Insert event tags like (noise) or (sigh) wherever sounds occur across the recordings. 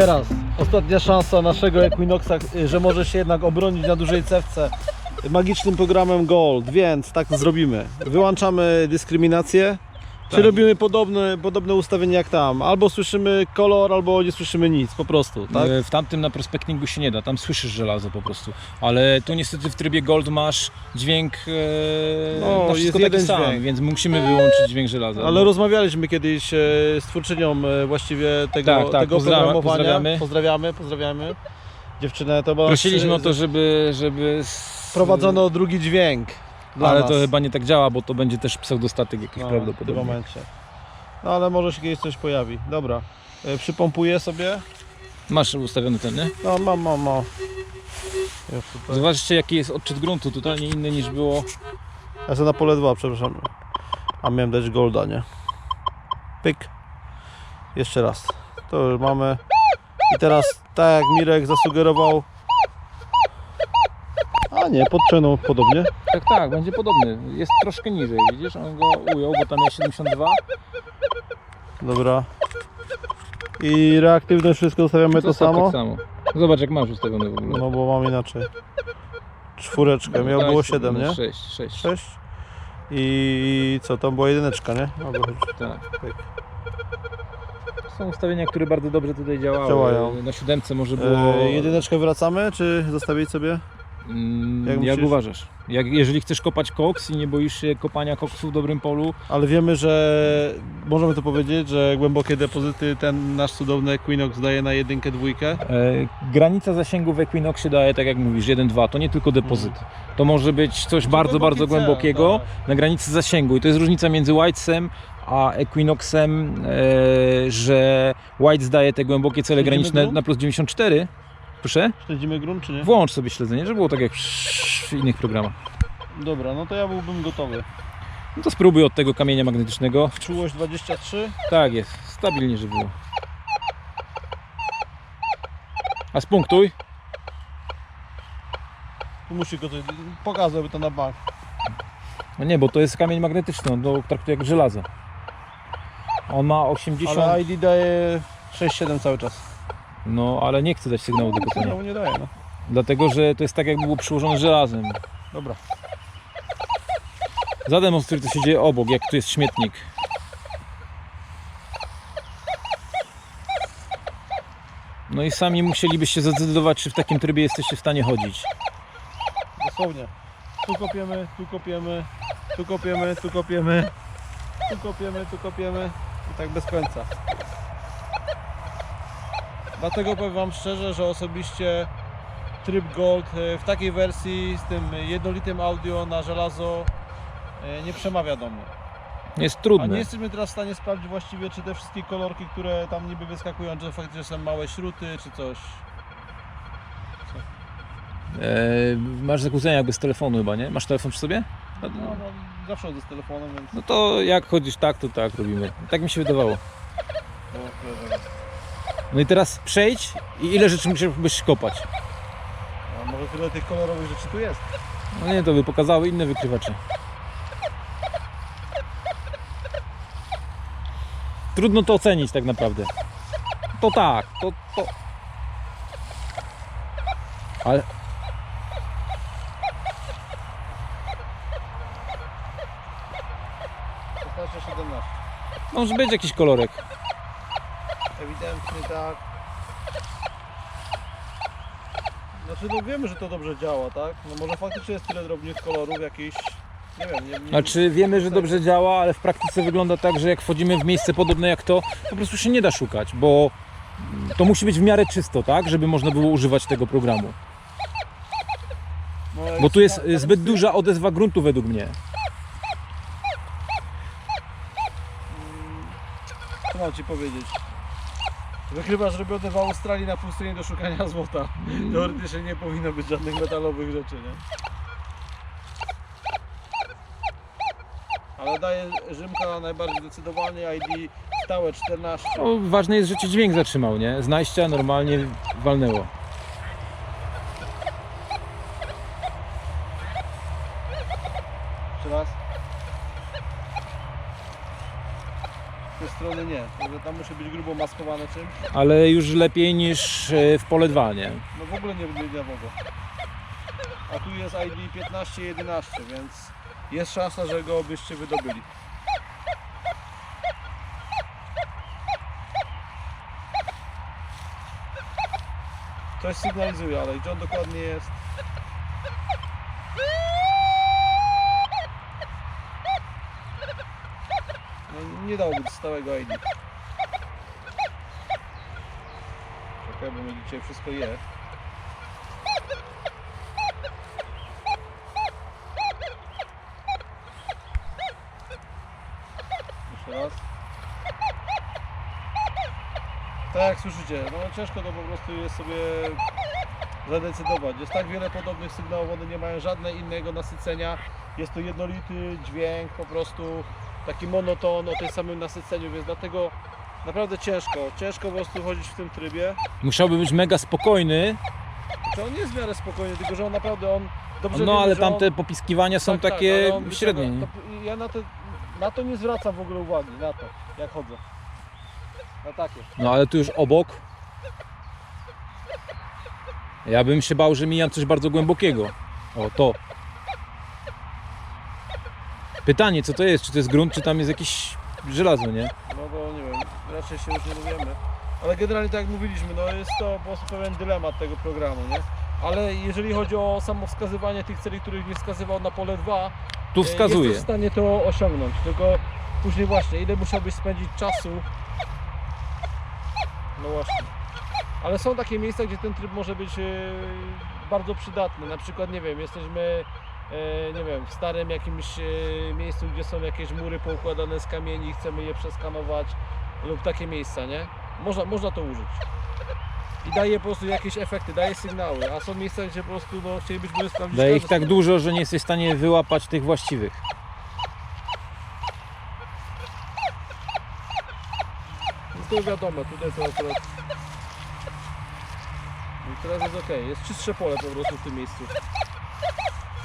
teraz ostatnia szansa naszego Equinoxa, y, że może się jednak obronić na dużej cewce magicznym programem Gold, więc tak zrobimy. Wyłączamy dyskryminację. Czy Tak. robimy podobne, podobne ustawienie jak tam? Albo słyszymy kolor, albo nie słyszymy nic, po prostu, tak? E, W tamtym na prospektingu się nie da, tam słyszysz żelazo po prostu. Ale tu niestety w trybie Gold masz dźwięk, e, No, jest wszystko taki jeden sam, dźwięk. więc musimy wyłączyć dźwięk żelaza. Ale rozmawialiśmy kiedyś e, z twórczynią e, właściwie tego, Tak, tak, tego pozdrawiam- programowania. pozdrawiamy. pozdrawiamy, pozdrawiamy. Dziewczynę to była Prosiliśmy o to, żeby... żeby s- Prowadzono drugi dźwięk. Dla Ale nas. to chyba nie tak działa, bo to będzie też pseudostatyk jakiś no, w prawdopodobnie. tym momencie. No ale może się kiedyś coś pojawi. Dobra. E, przypompuję sobie. Masz ustawiony ten, nie? No mam, mam, mam. Już tutaj. Zobaczcie jaki jest odczyt gruntu, totalnie inny niż było. Ja sobie na pole 2, przepraszam. A miałem dać golda, nie? Pyk. Jeszcze raz. To już mamy. I teraz, tak jak Mirek zasugerował. A nie, podciągnął podobnie. Tak, tak, będzie podobny. Jest troszkę niżej, widzisz? On go ujął, bo tam jest 72. Dobra. I reaktywność wszystko ustawiamy to Zostaw samo. Tak samo. Zobacz jak masz ustawione w ogóle. No bo mam inaczej. Czwóreczkę, miał było 7, nie? 6, 6. 6. I co, tam była jedyneczka, nie? O, bo- Tak. Są ustawienia, które bardzo dobrze tutaj działały. Działają. Na siódemce może było... E, jedyneczkę wracamy, czy zostawić sobie? Mm, jak jak myślisz? uważasz? Jak, jeżeli chcesz kopać koks i nie boisz się kopania koksu w dobrym polu, Ale wiemy, że możemy to powiedzieć, że głębokie depozyty ten nasz cudowny Equinox daje na jedynkę, dwójkę. E, granica zasięgu w Equinoxie daje, tak jak mówisz, 1-2. To nie tylko depozyt. To może być coś bardzo, głęboki bardzo cel, głębokiego tak. na granicy zasięgu. I to jest różnica między Whitesem a Equinoxem, e, że White daje te głębokie cele graniczne na plus 94. Proszę? Śledzimy grunt, czy nie? Włącz sobie śledzenie, żeby było tak jak w innych programach. Dobra, no to ja byłbym gotowy. No to spróbuj od tego kamienia magnetycznego. Czułość 23. Tak jest, stabilnie, żeby było. A spunktuj. Tu musi go coś pokazać, to na bank. No nie, bo to jest kamień magnetyczny, on to traktuje jak żelazo. On ma 80, Ale ID daje 6-7 cały czas. No ale nie chce dać sygnału do kopania. No, nie daje, no. Dlatego, że to jest tak jakby było przyłożone żelazem. Dobra. Zademonstruj, co się dzieje obok, jak tu jest śmietnik. No i sami musielibyście zdecydować, czy w takim trybie jesteście w stanie chodzić. Dosłownie. Tu kopiemy, tu kopiemy, tu kopiemy, tu kopiemy, tu kopiemy, tu kopiemy i tak bez końca. Dlatego powiem Wam szczerze, że osobiście tryb Gold e, w takiej wersji z tym jednolitym audio na żelazo e, nie przemawia do mnie. Jest A trudne. nie jesteśmy teraz w stanie sprawdzić właściwie, czy te wszystkie kolorki, które tam niby wyskakują, czy faktycznie są małe śruty, czy coś. E, masz zakłócenia jakby z telefonu chyba, nie? Masz telefon przy sobie? No, No, no, zawsze chodzę z telefonem, więc... no to jak chodzisz tak, to tak robimy. Tak mi się wydawało. No. No i teraz przejdź i ile rzeczy musiałbyś kopać? A może tyle tych kolorowych rzeczy tu jest? No nie, to by pokazały inne wykrywacze. Trudno to ocenić tak naprawdę. To tak, to... to... Ale 16, 17. może być jakiś kolorek. Ewidentnie tak. Znaczy no wiemy, że to dobrze działa, tak? No może faktycznie jest tyle drobnych kolorów jakichś, nie wiem, nie, nie Znaczy wiemy, że dobrze działa, ale w praktyce wygląda tak, że jak wchodzimy w miejsce podobne jak to, po prostu się nie da szukać, bo to musi być w miarę czysto, tak? Żeby można było używać tego programu. no, Bo tu jest y, zbyt duża odezwa gruntu według mnie. Co mam Ci powiedzieć? Wykrywasz robione w Australii na pustyni do szukania złota. Teoretycznie nie powinno być żadnych metalowych rzeczy, nie? Ale daje Rzymka najbardziej zdecydowanie, ID stałe 14. No, ważne jest, że cię dźwięk zatrzymał, nie? Z normalnie walnęło. Jest strony nie. Także tam musi być grubo maskowane czymś. Ale już lepiej niż e, w pole 2, nie? No w ogóle nie będzie wogo. A tu jest ID 15-11, więc jest szansa, że go byście wydobyli. Coś sygnalizuje, ale gdzie on dokładnie jest? Nie dało być stałego ID. Czekaj, bo mi dzisiaj wszystko je. Jeszcze raz. Tak jak słyszycie, no ciężko to po prostu jest sobie zadecydować. Jest tak wiele podobnych sygnałów, one nie mają żadnego innego nasycenia. Jest to jednolity dźwięk, po prostu taki monoton o tym samym nasyceniu, więc dlatego naprawdę ciężko. Ciężko po prostu chodzić w tym trybie. Musiałby być mega spokojny, Czy on nie jest w miarę spokojny, tylko że on naprawdę on dobrze no wiemy, ale że on- tamte popiskiwania są Tak, tak, takie on średnie. nie? Ja na to, na to nie zwracam w ogóle uwagi, na to, jak chodzę. Na takie. No ale tu już obok. Ja bym się bał, że mijam coś bardzo głębokiego. O, to. Pytanie, co to jest? Czy to jest grunt, czy tam jest jakieś żelazo, nie? No bo nie wiem, raczej się już nie dowiemy. Ale generalnie tak jak mówiliśmy, no jest to po prostu pewien dylemat tego programu, nie? Ale jeżeli chodzi o samo wskazywanie tych celi, których nie wskazywał na pole 2, Tu e, wskazuje. jesteś w stanie to osiągnąć. Tylko później właśnie, ile musiałbyś spędzić czasu. No właśnie. Ale są takie miejsca, gdzie ten tryb może być e, bardzo przydatny. Na przykład, nie wiem, jesteśmy nie wiem, w starym jakimś e, miejscu, gdzie są jakieś mury poukładane z kamieni, chcemy je przeskanować lub takie miejsca, nie? Można, można to użyć. I daje po prostu jakieś efekty, daje sygnały, a są miejsca, gdzie po prostu no, chcielibyśmy sprawdzić Daje ich tak dużo, że nie jesteś w stanie wyłapać tych właściwych. No to wiadomo, tutaj. I teraz jest ok, jest czystsze pole po prostu w tym miejscu.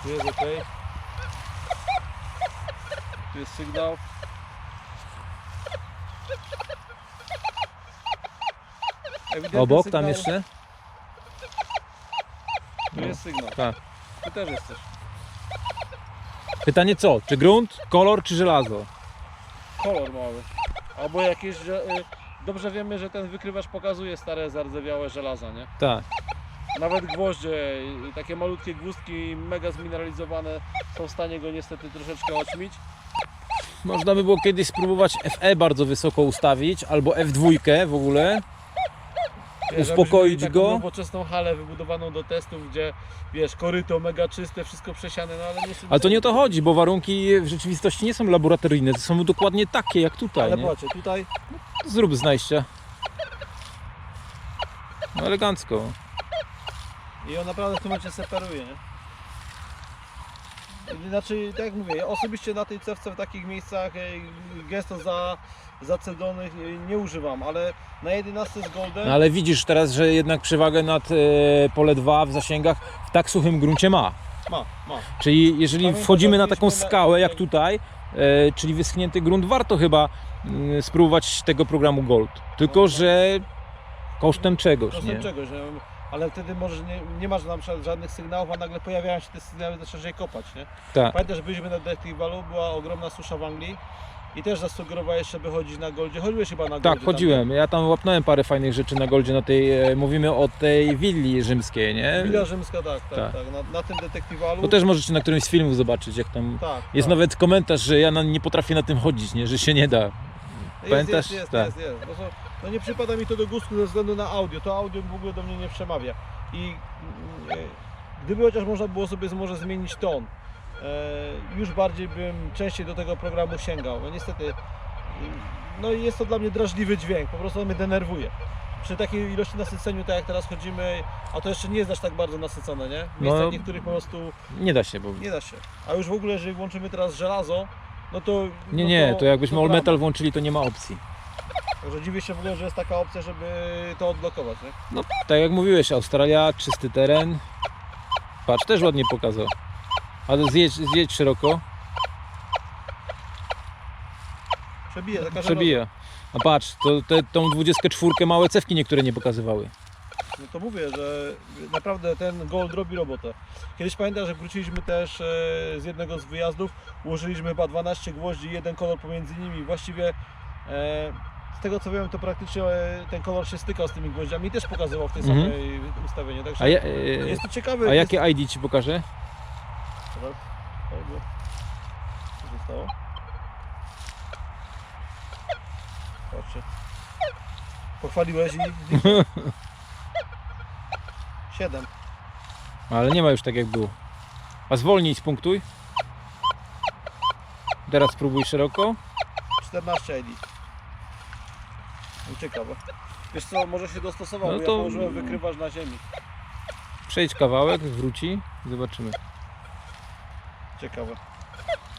Tu jest ok. Tu jest sygnał. Ewidentny Obok, sygnał. tam jeszcze? Tu jest sygnał. Tak. Tu też jest coś. Pytanie co? Czy grunt, kolor, czy żelazo? Kolor mały. Albo jakieś... że- y, Dobrze wiemy, że ten wykrywacz pokazuje stare, zardzewiałe żelaza, nie? Tak. Nawet gwoździe, takie malutkie gwozdki, mega zmineralizowane, są w stanie go niestety troszeczkę oćmić. Można by było kiedyś spróbować FE bardzo wysoko ustawić, albo F2 w ogóle. Wiesz, Uspokoić mieli go? taką nowoczesną halę wybudowaną do testów, gdzie wiesz, koryto mega czyste, wszystko przesiane, no ale niestety... Ale to nie o to chodzi, bo warunki w rzeczywistości nie są laboratoryjne, to są dokładnie takie jak tutaj. Ale Nie? patrzcie, tutaj Zrób znajścia. No elegancko. I on naprawdę w tym momencie separuje, nie? Znaczy, tak jak mówię, ja osobiście na tej cewce w takich miejscach e, gęsto za, zacedonych nie używam, ale na 11 z Golden... No ale widzisz teraz, że jednak przewagę nad e, pole 2 w zasięgach w tak suchym gruncie ma. Ma, ma. Czyli jeżeli Pamiętam, wchodzimy na taką skałę jak tutaj, e, czyli wyschnięty grunt, warto chyba mm, spróbować tego programu Gold. Tylko, No, że kosztem czegoś, Kosztem nie? czegoś, nie? Ale wtedy może nie, nie masz na przykład żadnych sygnałów, a nagle pojawiają się te sygnały, zaczynasz je kopać, nie? Tak. Pamiętasz, że byliśmy na Detectivalu, była ogromna susza w Anglii i też zasugerowałeś, żeby chodzić na Goldzie. Chodziłeś chyba na Goldzie. Tak, chodziłem. Ja tam łapnąłem parę fajnych rzeczy na Goldzie, na tej, e, mówimy o tej willi rzymskiej, nie? Tam. Willa Rzymska, tak, tak, Tak. tak. Na, na tym Detectivalu. To też możecie na którymś z filmów zobaczyć, jak tam... tak, Jest tak. nawet komentarz, że ja na, nie potrafię na tym chodzić, nie? Że się nie da. Jest, pamiętasz? Jest, jest, Tak. jest, jest. No, no nie przypada mi to do gustu ze względu na audio. To audio w ogóle do mnie nie przemawia. I mm, e, gdyby chociaż można było sobie może zmienić ton, e, już bardziej bym częściej do tego programu sięgał. No niestety, mm, no jest to dla mnie drażliwy dźwięk, po prostu on mnie denerwuje. Przy takiej ilości nasyceniu, tak jak teraz chodzimy, a to jeszcze nie jest aż tak bardzo nasycone, nie? W miejscach No. niektórych po prostu Nie da się, bo... nie da się. A już w ogóle, jeżeli włączymy teraz żelazo, no to... Nie, no nie, to jakbyśmy all metal włączyli, to nie ma opcji. Dziwię się w ogóle, że jest taka opcja, żeby to odblokować, nie? No, tak jak mówiłeś, Australia, czysty teren. Patrz, też ładnie pokazał. Ale zjedź, zjedź szeroko, Przebije, za każdym przebija. A patrz, to, te, tą 24 małe cewki niektóre nie pokazywały. No to mówię, że naprawdę ten gold robi robotę. Kiedyś pamiętam, że wróciliśmy też e, z jednego z wyjazdów, ułożyliśmy chyba 12 gwoździ, jeden kolor pomiędzy nimi. Właściwie e, z tego co wiem, to praktycznie e, ten kolor się stykał z tymi gwoździami i też pokazywał w tej Mhm. samej ustawieniu. Także A, ja, e, jest to ciekawe. a jest... jakie ID ci. Dobra. Co się stało? Patrzcie. Pochwaliłeś i... (laughs) 7. Ale nie ma już tak jak było. A zwolnij, spunktuj. Teraz spróbuj szeroko. 14 ID. No ciekawe. Wiesz co, może się dostosował, No no to- ja położyłem wykrywacz na ziemi. Przejdź kawałek, wróci. Zobaczymy. Ciekawe.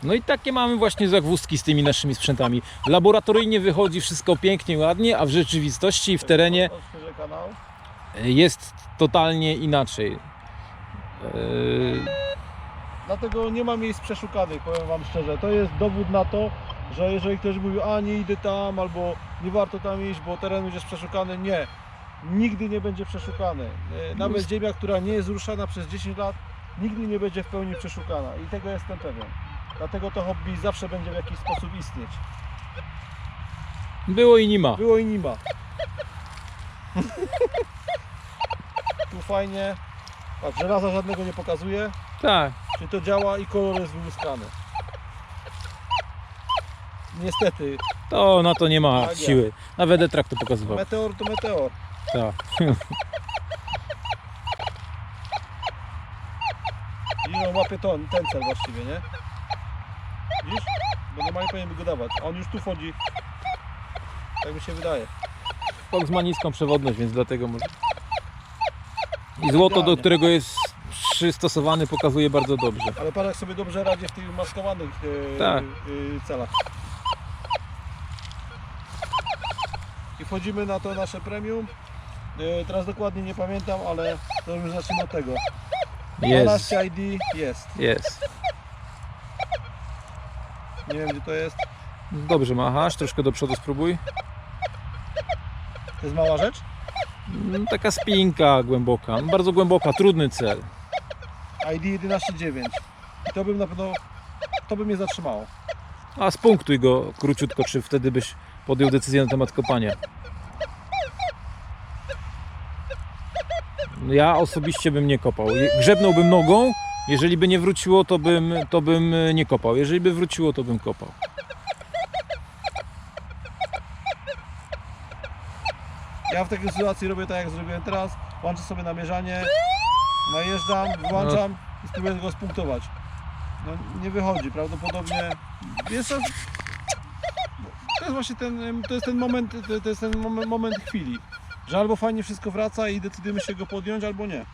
No i takie mamy właśnie zagwózdki z tymi naszymi sprzętami. Laboratoryjnie wychodzi wszystko pięknie, ładnie, a w rzeczywistości w terenie Odświeżę kanał. Jest totalnie inaczej. Yy, Dlatego nie ma miejsc przeszukanych, powiem Wam szczerze. To jest dowód na to, że jeżeli ktoś mówi, a nie idę tam, albo nie warto tam iść, bo teren jest przeszukany, nie. Nigdy nie będzie przeszukany. E, Nawet Jest- ziemia, która nie jest ruszana przez 10 lat, nigdy nie będzie w pełni przeszukana. I tego jestem pewien. Dlatego to hobby zawsze będzie w jakiś sposób istnieć. Było i nie ma. Było i nie ma. (laughs) tu fajnie. Patrz, żelaza żadnego nie pokazuje. Tak. Czyli to działa i kolor jest wyłuskany. Niestety, To na to nie ma Tak jest. siły. Nawet Etrak to pokazywał. meteor to meteor. Tak. (laughs) I on łapie to, ten cel właściwie, nie? Widzisz? Bo normalnie powinien by go dawać. A on już tu wchodzi. Tak mi się wydaje. Fox ma niską przewodność, więc dlatego może. I złoto, do którego jest przystosowany, pokazuje bardzo dobrze. Ale parek sobie dobrze radzi w tych maskowanych e, Tak. e, celach. I wchodzimy na to nasze premium. E, teraz dokładnie nie pamiętam, ale to już zacznijmy od tego. Jest, 12 ID jest. jest. Nie wiem gdzie to jest. Dobrze machasz, troszkę do przodu spróbuj. To jest mała rzecz. No, taka spinka głęboka, no, bardzo głęboka, trudny cel. ID 11.9. I to bym na pewno, to by mnie zatrzymało. A spunktuj go króciutko, czy wtedy byś podjął decyzję na temat kopania. Ja osobiście bym nie kopał. Grzebnąłbym nogą, jeżeli by nie wróciło, to bym, to bym nie kopał. Jeżeli by wróciło, to bym kopał. Ja w takiej sytuacji robię tak jak zrobiłem teraz. Włączę sobie namierzanie, najeżdżam, włączam i spróbuję go spunktować. No nie wychodzi, prawdopodobnie. Jest to, to jest właśnie ten, to jest ten moment, to- to jest ten moment, moment chwili. Że albo fajnie wszystko wraca i decydujemy się go podjąć, albo nie.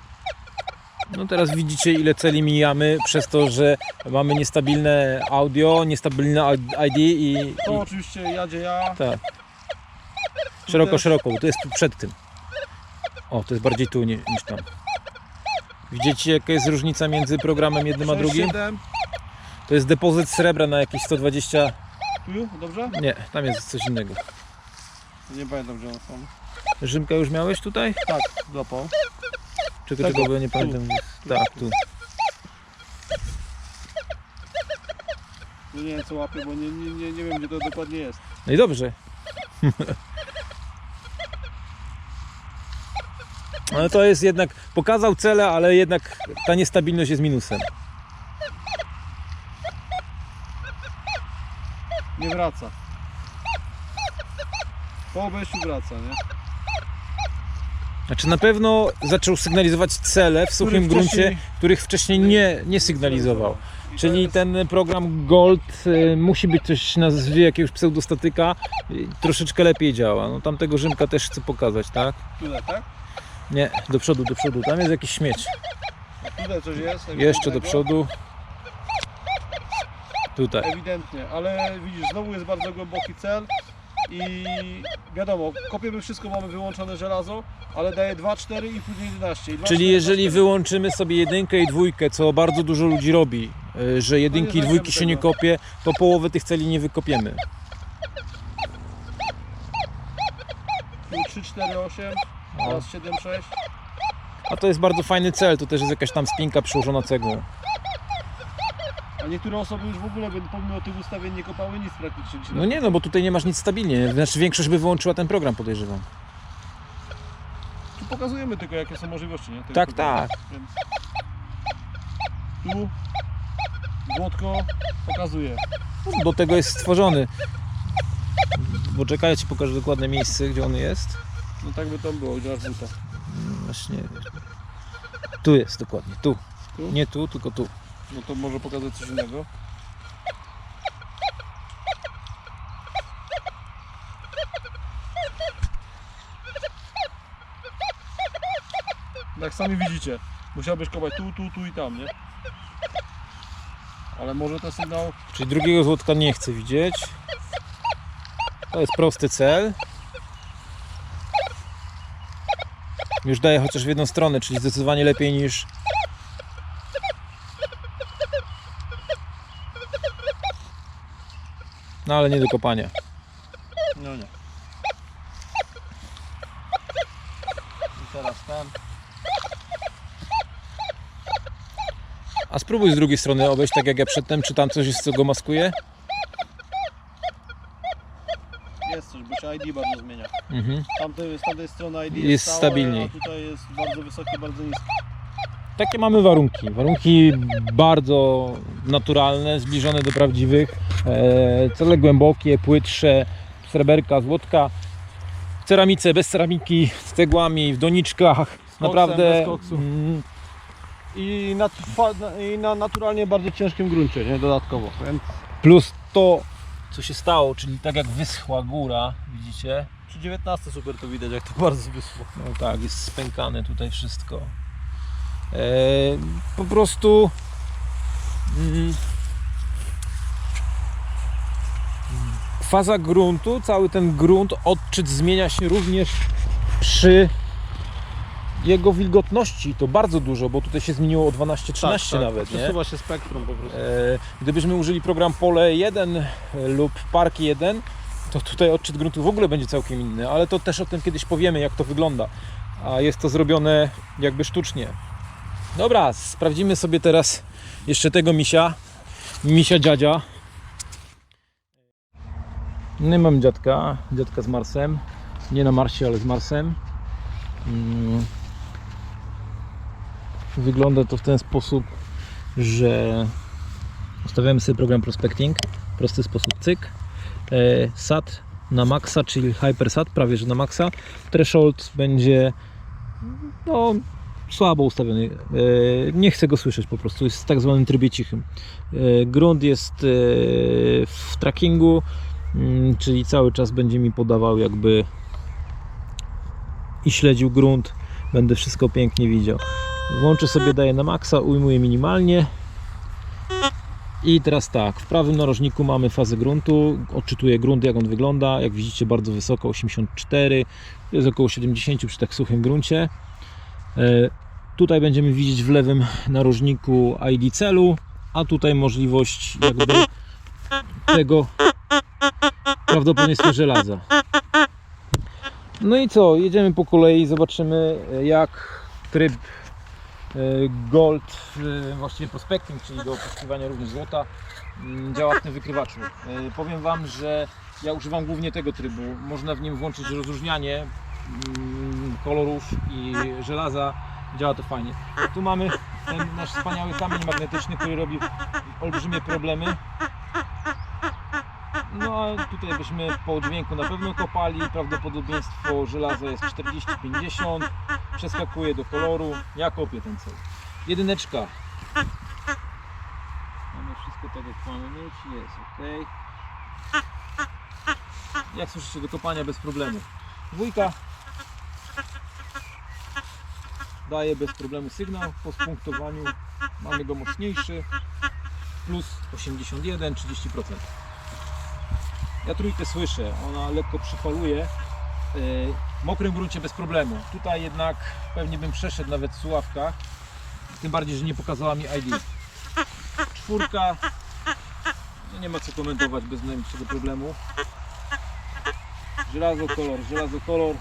No teraz widzicie ile celi mijamy przez to, że mamy niestabilne audio, niestabilne ID i, To i oczywiście jadzie ja. tak. Szeroko, szeroko, bo to jest tu przed tym. O, to jest bardziej tu ni- niż tam. Widzicie jaka jest różnica między programem jednym a 6, drugim? 7. To jest depozyt srebra na jakieś 120. Tu, dobrze? Nie, tam jest coś innego. Nie pamiętam gdzie one są. Rzymka już miałeś tutaj? Tak, złapał. Czego Tego, tego, ja nie pamiętam. Tak, tu. No nie wiem co łapię, bo nie, nie, nie, nie wiem gdzie to dokładnie jest. No i dobrze. (laughs) Ale to jest jednak, pokazał cele, ale jednak ta niestabilność jest minusem. Nie wraca. Po obejściu wraca, nie? Znaczy na pewno zaczął sygnalizować cele w suchym Który wcześniej- gruncie, których wcześniej nie, nie sygnalizował. Czyli ten program Gold y, musi być coś na nazwie jakiegoś pseudostatyka, y, troszeczkę lepiej działa. No tamtego Rzymka też chcę pokazać, tak? Tutaj, tak? Nie, do przodu, do przodu, tam jest jakiś śmieć. Tutaj coś jest. Jeszcze do przodu. Tutaj. Ewidentnie, ale widzisz, znowu jest bardzo głęboki cel i wiadomo, kopiemy wszystko, mamy wyłączone żelazo, ale daje 2, 4 i później 11. I 2, Czyli 4, jeżeli 2, 4. wyłączymy sobie jedynkę i dwójkę, co bardzo dużo ludzi robi, y, że jedynki i zagramy dwójki się nie tego. kopie, to połowę tych celi nie wykopiemy. Tu 3, 4, 8, teraz 7, 6. A to jest bardzo fajny cel, to też jest jakaś tam spinka przyłożona cegłą. A niektóre osoby już w ogóle by- pomimo tych ustawień nie kopały nic praktycznie. No nie no, bo tutaj nie masz nic stabilnie, znaczy większość by wyłączyła ten program podejrzewam. Tu pokazujemy tylko jakie są możliwości, nie? Tego Tak, programu. tak. Więc... Tu Złotko pokazuje. Do tego jest stworzony. Bo czekaj, ja Ci pokażę dokładne miejsce, gdzie on jest. No tak by tam było, gdzie masz buta. Właśnie. Tu jest dokładnie, tu. Tu? Nie tu, tylko tu. No to może pokazać coś innego. Jak sami widzicie, musiałbyś kopać tu, tu, tu i tam, nie? Ale może ten sygnał Czyli drugiego złotka nie chcę widzieć. To jest prosty cel. Już daje chociaż w jedną stronę, czyli zdecydowanie lepiej niż. No ale nie do kopania. No nie. I teraz ten. A spróbuj z drugiej strony obejść tak jak ja przedtem, czy tam coś jest co go maskuje? Jest coś, bo się ID bardzo zmienia. Mhm. Tamtej, z tamtej strony ID Jest jest, stałe, stabilniej. a tutaj jest bardzo wysokie, bardzo niskie. Takie mamy warunki. Warunki bardzo naturalne, zbliżone do prawdziwych. E, cele głębokie, płytsze, sreberka, złotka. W ceramice, bez ceramiki, z cegłami, w doniczkach. Naprawdę. bez koksu. mm, I na, I na naturalnie bardzo ciężkim gruncie, nie? Dodatkowo. Więc Plus to, co się stało, czyli tak jak wyschła góra, widzicie? przy 19 super to widać, jak to bardzo wyschło. No tak, jest spękane tutaj wszystko. E, po prostu mm, faza gruntu, cały ten grunt, odczyt zmienia się również przy jego wilgotności. To bardzo dużo, bo tutaj się zmieniło o 12-13 nawet. Nie? Przesuwa się spektrum po prostu. E, Gdybyśmy użyli program Pole 1 lub Park 1, to tutaj odczyt gruntu w ogóle będzie całkiem inny, ale to też o tym kiedyś powiemy, jak to wygląda. A jest to zrobione jakby sztucznie. Dobra, sprawdzimy sobie teraz jeszcze tego misia. Misia dziadzia. No mam dziadka, dziadka z Marsem. Nie na Marsie, ale z Marsem. Mm. Wygląda to w ten sposób, że ustawiamy sobie program prospecting, prosty sposób cyk, e, SAT na maksa, czyli hypersat, prawie że na maksa, threshold będzie no, słabo ustawiony, e, nie chcę go słyszeć po prostu, jest w tak zwanym trybie cichym. E, grunt jest w trackingu, mm, czyli cały czas będzie mi podawał jakby i śledził grunt, będę wszystko pięknie widział. Włączę sobie, daję na maksa, ujmuję minimalnie. I teraz tak, w prawym narożniku mamy fazę gruntu, odczytuję grunt jak on wygląda, jak widzicie bardzo wysoko, 84, to jest około 70 przy tak suchym gruncie. E, Tutaj będziemy widzieć w lewym narożniku ID celu, a tutaj możliwość jakby tego prawdopodobieństwa żelaza. No i co, jedziemy po kolei, zobaczymy e, jak tryb Gold, e, właściwie prospecting, czyli do poszukiwania również złota, mm, działa w tym wykrywaczu. E, Powiem Wam, że ja używam głównie tego trybu. Można w nim włączyć rozróżnianie mm, kolorów i żelaza. Działa to fajnie. Tu mamy ten nasz wspaniały kamień magnetyczny, który robi olbrzymie problemy. No a tutaj byśmy po dźwięku na pewno kopali. Prawdopodobieństwo żelaza jest 40-50. Przeskakuje do koloru. Ja kopię ten cel. Jedyneczka. Mamy wszystko tak jak mamy mieć. Jest ok. Jak słyszycie do kopania bez problemu. Dwójka. Daje bez problemu sygnał. Po spunktowaniu mamy go mocniejszy. Plus 81, 30%. Ja trójkę słyszę, ona lekko przypaluje. Yy, W mokrym gruncie bez problemu. Tutaj jednak pewnie bym przeszedł nawet w słuchawkach. Tym bardziej, że nie pokazała mi ID. Czwórka. No nie ma co komentować bez najmniejszego problemu. Żelazo kolor, żelazo kolor.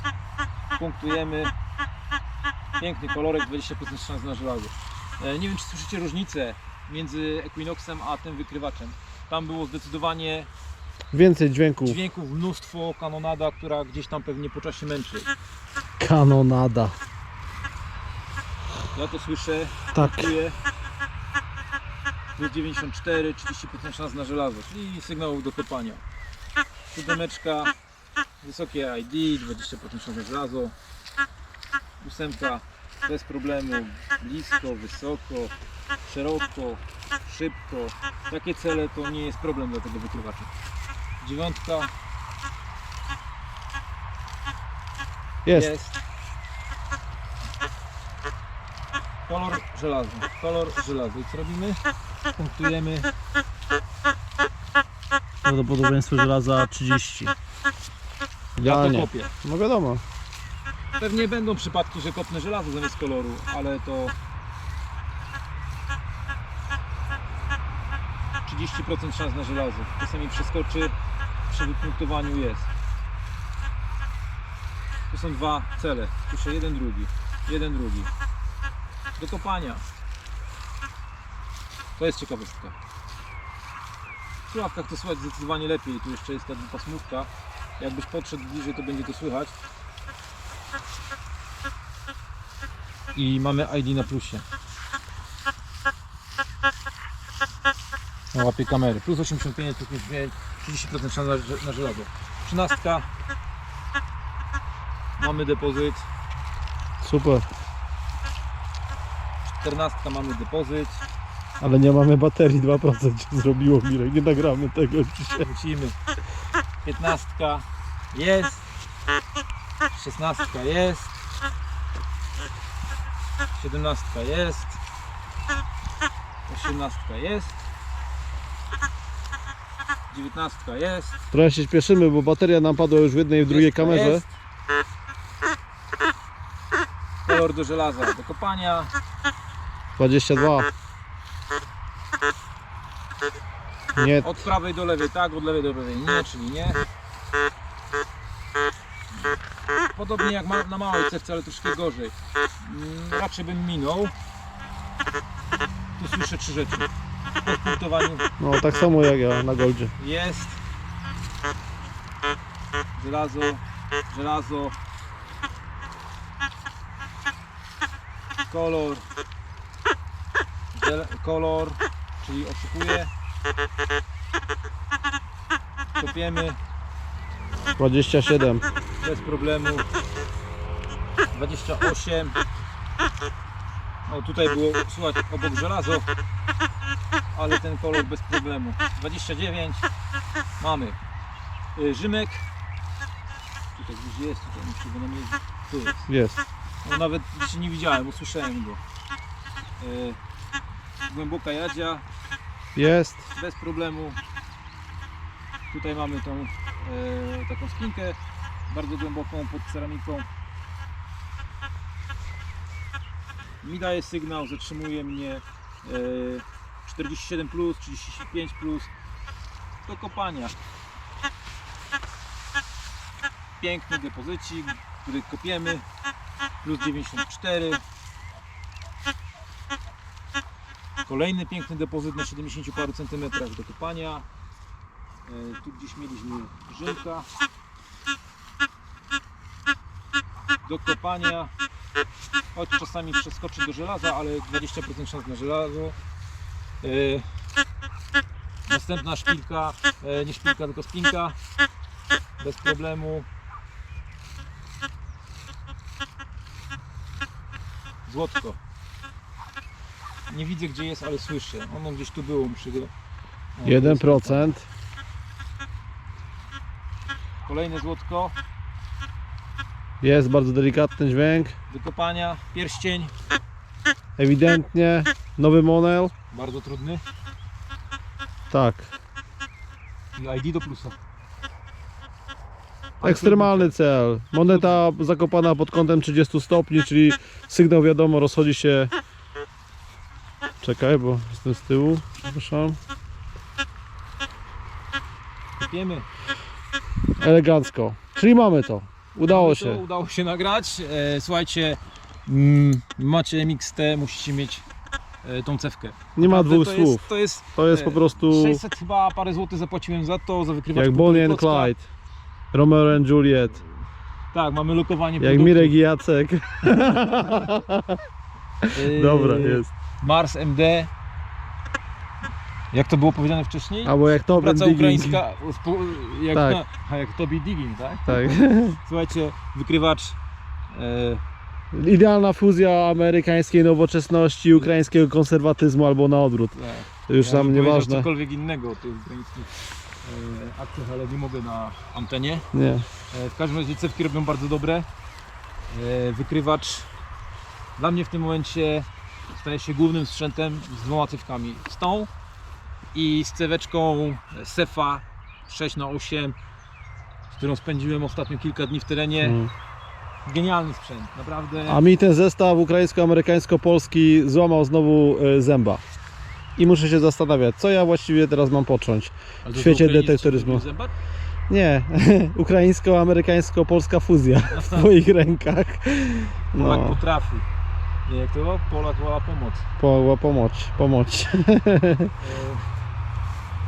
punktujemy. Piękny kolorek, 20% szans na żelazo. E, Nie wiem, czy słyszycie różnicę między Equinoxem a tym wykrywaczem. Tam było zdecydowanie Więcej dźwięków. dźwięków mnóstwo, kanonada, która gdzieś tam pewnie po czasie męczy. Kanonada. Ja to słyszę, Tak. czuję. Plus 94, 30% szans na żelazo, czyli sygnał do kopania. Siódemeczka, wysokie ID, 20% szans na żelazo. Ósemka, bez problemu, blisko, wysoko, szeroko, szybko. Takie cele to nie jest problem dla tego wykrywacza. Dziewiątka Jest. jest. Kolor żelazny. Kolor żelazny. I co robimy? Punktujemy. Prawdopodobieństwo żelaza 30. Ja to Idealnie. kopię. No wiadomo. Pewnie będą przypadki, że kopnę żelazo zamiast koloru, ale to 30% szans na żelazo. Czasami przeskoczy, przy wypunktowaniu jest. Tu są dwa cele. Słyszę jeden, drugi. Jeden, drugi. Do kopania. To jest ciekawostka. W słuchawkach to słychać zdecydowanie lepiej. Tu jeszcze jest ta dwupasmówka. Jakbyś podszedł bliżej, to będzie to słychać. I mamy ID na plusie. Na łapie kamery. Plus 85, plus 55, 30% szans na, na żelazo. 13. Mamy depozyt. Super. 14 mamy depozyt. Ale nie mamy baterii 2% się zrobiło Mirek. Nie nagramy tego dzisiaj. Wrócimy. 15 jest. 16 jest. 17 jest. 18 jest. 19 jest. Trochę się śpieszymy, bo bateria nam padła już w jednej i w drugiej 20 kamerze. jest. Kolor do żelaza, do kopania. 22. Nie. Od prawej do lewej tak, od lewej do prawej nie, czyli nie. Podobnie jak ma, na małej cewce, ale troszkę gorzej. Mm, Raczej bym minął. Tu słyszę trzy rzeczy. Po No tak samo jak ja na Goldzie. jest żelazo, żelazo, kolor, żel- kolor, czyli oszukuje. Kopiemy 27. bez problemu. 28. O tutaj było słuchać obok żelazo, ale ten kolor bez problemu. 29. Mamy Y, Rzymek. Tutaj gdzieś jest, tutaj muszę go namierzyć. Tu jest. Jest. No, nawet dzisiaj nie widziałem, usłyszałem go. Y, Głęboka jadzia, Jest. bez problemu. Tutaj mamy tą e, taką spinkę bardzo głęboką pod ceramiką. Mi daje sygnał, zatrzymuje mnie 47 plus, 35 plus do kopania. Piękny depozycik, który kopiemy plus 94. Kolejny piękny depozyt na 70 paru centymetrach do kopania. E, Tu gdzieś mieliśmy żynka. Do kopania. Choć czasami przeskoczy do żelaza, ale 20% szans na żelazo. E, Następna szpilka, e, nie szpilka, tylko spinka. Bez problemu. Złotko. Nie widzę gdzie jest, ale słyszę. Ono gdzieś tu było, muszę go... O, tu jest. 1%. Kolejne złotko Jest bardzo delikatny dźwięk. do kopania. Pierścień, Ewidentnie. Nowy monel. Bardzo trudny. Tak. I ID do plusa. Ekstremalny cel. Moneta zakopana pod kątem 30 stopni, czyli sygnał wiadomo rozchodzi się. Czekaj, bo jestem z tyłu. Przepraszam. Kopiemy. Elegancko. Czyli mamy to. Udało się. Udało się nagrać. E, słuchajcie, mm, macie MXT, musicie mieć tą cewkę. Nie ma dwóch to słów. Jest, to jest To jest e, po prostu 600 chyba parę złotych zapłaciłem za to, za wykrywacz jak Bonnie and Clyde. Romeo and Juliet. Tak, mamy lokowanie Jak. Mirek i Jacek. (laughs) (laughs) E, Dobra, jest. Mars MD. Jak to było powiedziane wcześniej? Albo jak to Praca Digging. ukraińska, jak, Tak. na, a jak Tobi Digging, tak? Tak. (laughs) Słuchajcie, wykrywacz e, Idealna fuzja amerykańskiej nowoczesności, ukraińskiego konserwatyzmu albo na odwrót. tak, To już ja tam nieważne. cokolwiek innego o tych ukraińskich e, akcjach, ale nie mogę na antenie. Nie. E, w każdym razie cewki robią bardzo dobre. E, wykrywacz dla mnie w tym momencie staje się głównym sprzętem z dwoma cewkami. Z tą i z ceweczką Sefa 6x8, z którą spędziłem ostatnio kilka dni w terenie. Mm. Genialny sprzęt, naprawdę. A mi ten zestaw ukraińsko-amerykańsko-polski złamał znowu e, zęba. I muszę się zastanawiać, co ja właściwie teraz mam począć. Ale w to świecie Ukraińcy detektoryzmu. zębat? Nie, (laughs) ukraińsko-amerykańsko-polska fuzja (laughs) w twoich rękach. Polak No, potrafi. Nie, jak to? Polak woła pomoc. po, pomoć, pomoć. (laughs)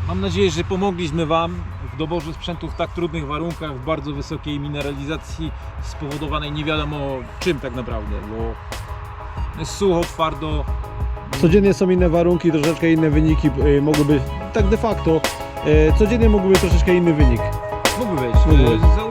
Mam nadzieję, że pomogliśmy Wam w doborze sprzętu w tak trudnych warunkach, w bardzo wysokiej mineralizacji spowodowanej nie wiadomo czym tak naprawdę, bo jest sucho, twardo. Codziennie są inne warunki, troszeczkę inne wyniki y, mogły być, tak de facto, y, codziennie mógłby być troszeczkę inny wynik. Mógłby być. Mógłby.